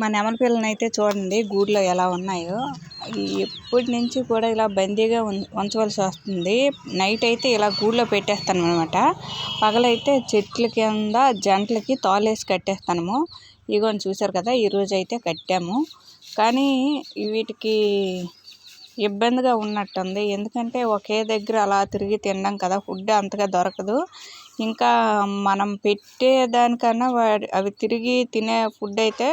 మా నెమలి పిల్లని అయితే చూడండి గూడులో ఎలా ఉన్నాయో. ఎప్పటి నుంచి కూడా ఇలా బందీగా ఉంచవలసి వస్తుంది. నైట్ అయితే ఇలా గూడులో పెట్టేస్తాను అనమాట పగలైతే చెట్ల కింద జంటలకి తాళేసి కట్టేస్తాము ఇగోని చూసారు కదా ఈరోజు అయితే కట్టాము. కానీ వీటికి ఇబ్బందిగా ఉన్నట్టుంది. ఎందుకంటే ఒకే దగ్గర అలా తిరిగి తినడం కదా ఫుడ్ అంతగా దొరకదు. ఇంకా మనం పెట్టే దానికన్నా వాడి అవి తిరిగి తినే ఫుడ్ అయితే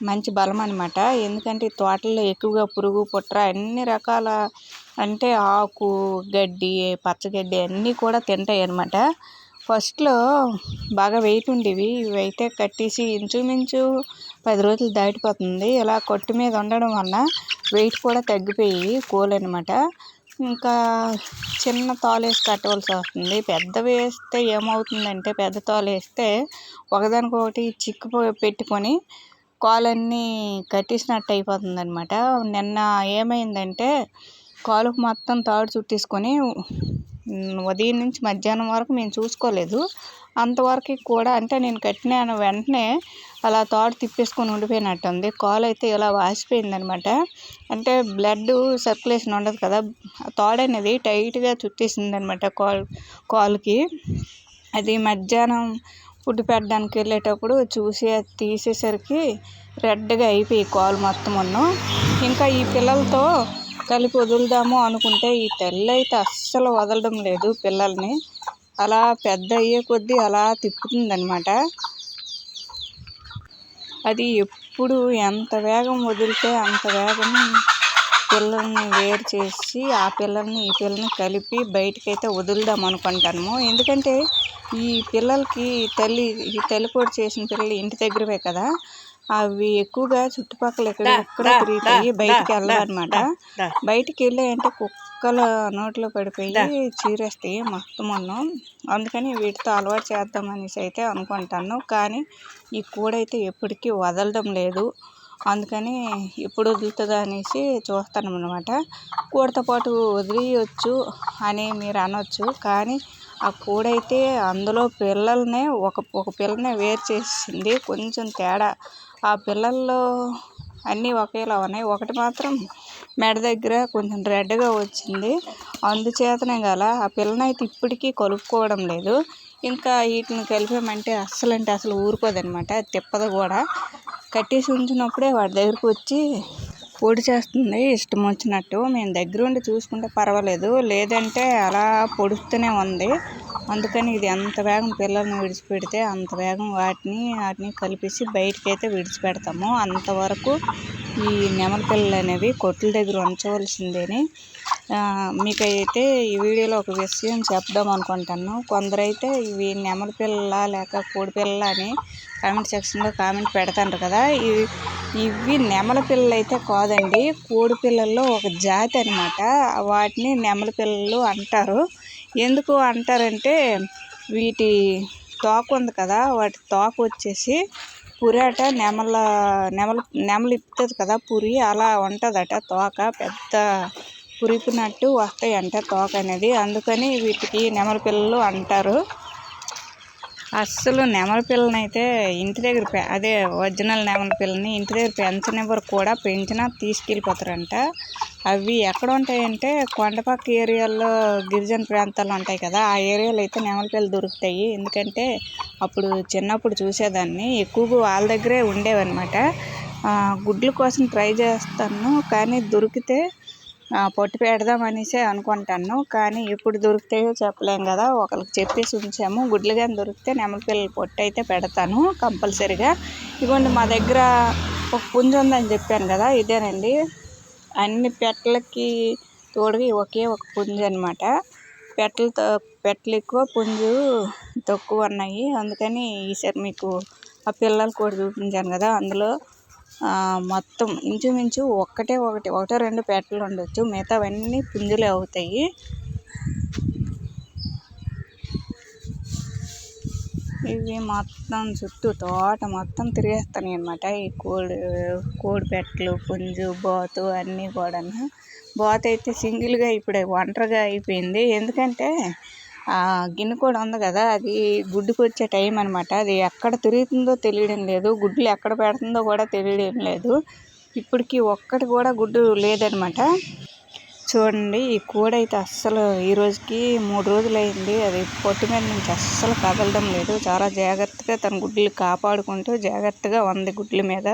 మంచి బలం అనమాట ఎందుకంటే తోటల్లో ఎక్కువగా పురుగు పుట్ర అన్ని రకాల అంటే ఆకు గడ్డి పచ్చగడ్డి అన్నీ కూడా తింటాయి అన్నమాట. ఫస్ట్లో బాగా వెయిట్ ఉండేవి. ఇవైతే కట్టేసి ఇంచుమించు పది రోజులు దాటిపోతుంది. ఇలా కొట్టు మీద ఉండడం వల్ల వెయిట్ కూడా తగ్గిపోయి కోలు అనమాట ఇంకా చిన్న తాలు వేసి కట్టవలసి వస్తుంది. పెద్దవి వేస్తే ఏమవుతుందంటే పెద్ద తాలు వేస్తే ఒకదానికొకటి చిక్కు పెట్టుకొని కాలన్నీ కట్టేసినట్టు అయిపోతుంది అనమాట నిన్న ఏమైందంటే కాలుకు మొత్తం తాడు చుట్టేసుకొని ఉదయం నుంచి మధ్యాహ్నం వరకు మేము చూసుకోలేదు. అంతవరకు కూడా అంటే నేను కట్టిన వెంటనే అలా తాడు తిప్పేసుకొని ఉండిపోయినట్టుంది. కాలు అయితే ఇలా వాసిపోయిందనమాట. అంటే బ్లడ్ సర్క్యులేషన్ ఉండదు కదా. తాడు అనేది టైట్గా చుట్టేసింది అనమాట కాల్ కాలుకి. అది మధ్యాహ్నం ఫుడ్ పెట్టడానికి వెళ్ళేటప్పుడు చూసి అది తీసేసరికి రెడ్గా అయిపోయి కాలు మొత్తం ఇంకా ఈ పిల్లలతో కలిపి వదులుదాము అనుకుంటే ఈ తల్లి అయితే అస్సలు వదలడం లేదు పిల్లల్ని. అలా పెద్ద అయ్యే కొద్దీ అలా తిప్పుతుంది అనమాట అది ఎప్పుడు ఎంత వేగం వదిలితే అంత వేగం పిల్లల్ని వేరు చేసి ఆ పిల్లల్ని ఈ పిల్లల్ని కలిపి బయటకైతే వదులుదాం అనుకుంటాము ఎందుకంటే ఈ పిల్లలకి తల్లి ఈ తల్లిపోటు చేసిన పిల్లలు ఇంటి దగ్గరవే కదా. అవి ఎక్కువగా చుట్టుపక్కల ఎక్కడ ఎక్కడ తిరుగుతాయి బయటికి వెళ్ళదన్నమాట బయటికి వెళ్ళాయంటే కుక్కల నోట్లో పడిపోయి చీరేస్తాయి మొత్తం అందుకని వీటితో అలవాటు చేద్దాం అనేసి అయితే అనుకుంటాను. కానీ ఈ కూడైతే ఎప్పటికీ వదలడం లేదు. అందుకని ఎప్పుడు వదులుతుందా అనేసి చూస్తాను అనమాట కూడతో పాటు వదిలేయచ్చు అని మీరు అనొచ్చు. కానీ ఆ కూడైతే అందులో పిల్లల్నే ఒక ఒక పిల్లనే వేరు చేసింది. కొంచెం తేడా. ఆ పిల్లల్లో అన్నీ ఒకేలా ఉన్నాయి. ఒకటి మాత్రం మెడ దగ్గర కొంచెం రెడ్గా వచ్చింది. అందుచేతనే గల ఆ పిల్లనైతే ఇప్పటికీ కలుపుకోవడం లేదు. ఇంకా వీటిని కలిపామంటే అస్సలు అంటే అసలు ఊరుకోదనమాట. తిప్పదు కూడా. కట్టేసి ఉంచినప్పుడే వాడి దగ్గరకు వచ్చి పొడి చేస్తుంది. ఇష్టం వచ్చినట్టు మేము దగ్గరుండి చూసుకుంటే పర్వాలేదు. లేదంటే అలా పొడుస్తూనే ఉంది. అందుకని ఇది ఎంత వేగం పిల్లల్ని విడిచిపెడితే అంత వేగం వాటిని వాటిని కలిపేసి బయటకైతే విడిచిపెడతాము. అంతవరకు ఈ నెమలి పిల్లలు అనేవి కొట్ల దగ్గర ఉంచవలసిందేని మీకైతే ఈ వీడియోలో ఒక విషయం చెప్దాం అనుకుంటాను కొందరైతే ఇవి నెమలి పిల్ల లేక కోడి పిల్ల అని కామెంట్ సెక్షన్లో కామెంట్ పెడతారు కదా. ఇవి ఇవి నెమలి పిల్లలు అయితే కాదండి కోడి పిల్లల్లో ఒక జాతి అనమాట వాటిని నెమలి పిల్లలు అంటారు. ఎందుకు అంటారంటే వీటి తోక ఉంది కదా వాటి తోక వచ్చేసి పురాట నెమల నెమల నెమలు ఇప్పుతుంది కదా పురి అలా ఉంటుందట తోక పెద్ద పురిపినట్టు వస్తాయంట తోక అనేది. అందుకని వీటికి నెమలి పిల్లలు అంటారు. అస్సలు నెమలి పిల్లని అయితే ఇంటి దగ్గర అదే ఒరిజినల్ నెమలి పిల్లని ఇంటి దగ్గర పెంచనివ్వరు కూడా. పెంచినా తీసుకెళ్ళిపోతారంట. అవి ఎక్కడ ఉంటాయంటే కొండపక్క ఏరియాల్లో గిరిజన ప్రాంతాలు ఉంటాయి కదా. ఆ ఏరియాలో అయితే నెమలి పిల్లలు దొరుకుతాయి. ఎందుకంటే అప్పుడు చిన్నప్పుడు చూసేదాన్ని. ఎక్కువగా వాళ్ళ దగ్గరే ఉండేవన్నమాట. గుడ్ల కోసం ట్రై చేస్తాను. కానీ దొరికితే పొట్టు పెడదాం అనేసి అనుకుంటాను. కానీ ఎప్పుడు దొరుకుతాయో చెప్పలేం కదా. ఒకరికి చెప్పేసి ఉంచాము. గుడ్లు కానీ దొరికితే నెమలి పిల్లలు పొట్టి అయితే పెడతాను కంపల్సరిగా. ఇదిగోండి మా దగ్గర ఒక పుంజ ఉందని చెప్పాను కదా ఇదేనండి. అన్ని పెట్టలకి తోడుగా ఒకే ఒక పుంజు అనమాట పెట్టలతో పెట్టలు ఎక్కువ పుంజు తక్కువ ఉన్నాయి. అందుకని ఈసారి మీకు ఆ పిల్లలు కూడా చూపించాను కదా అందులో. మొత్తం ఇంచుమించు ఒక్కటే ఒకటి ఒకటో రెండు పెట్టలు ఉండొచ్చు. మిగతావన్నీ పుంజులే అవుతాయి. ఇవి మొత్తం చుట్టూ తోట మొత్తం తిరిగేస్తాయి అనమాట ఈ కోడి కోడి పెట్టలు పుంజు బాతు అన్నీ కూడా బాతు అయితే సింగిల్గా ఇప్పుడు ఒంటరిగా అయిపోయింది. ఎందుకంటే గిన్నె కూడా ఉంది కదా అది గుడ్డుకు వచ్చే టైం అనమాట అది ఎక్కడ తిరుగుతుందో తెలియడం లేదు. గుడ్లు ఎక్కడ పెడుతుందో కూడా తెలియడం లేదు. ఇప్పటికి ఒక్కటి కూడా గుడ్డు లేదనమాట చూడండి ఈ కూడ అయితే అస్సలు ఈ రోజుకి మూడు రోజులు అయింది అది పొట్టు మీద నుంచి అస్సలు కదలడం లేదు. చాలా జాగ్రత్తగా తన గుడ్లు కాపాడుకుంటూ జాగ్రత్తగా ఉంది గుడ్ల మీద.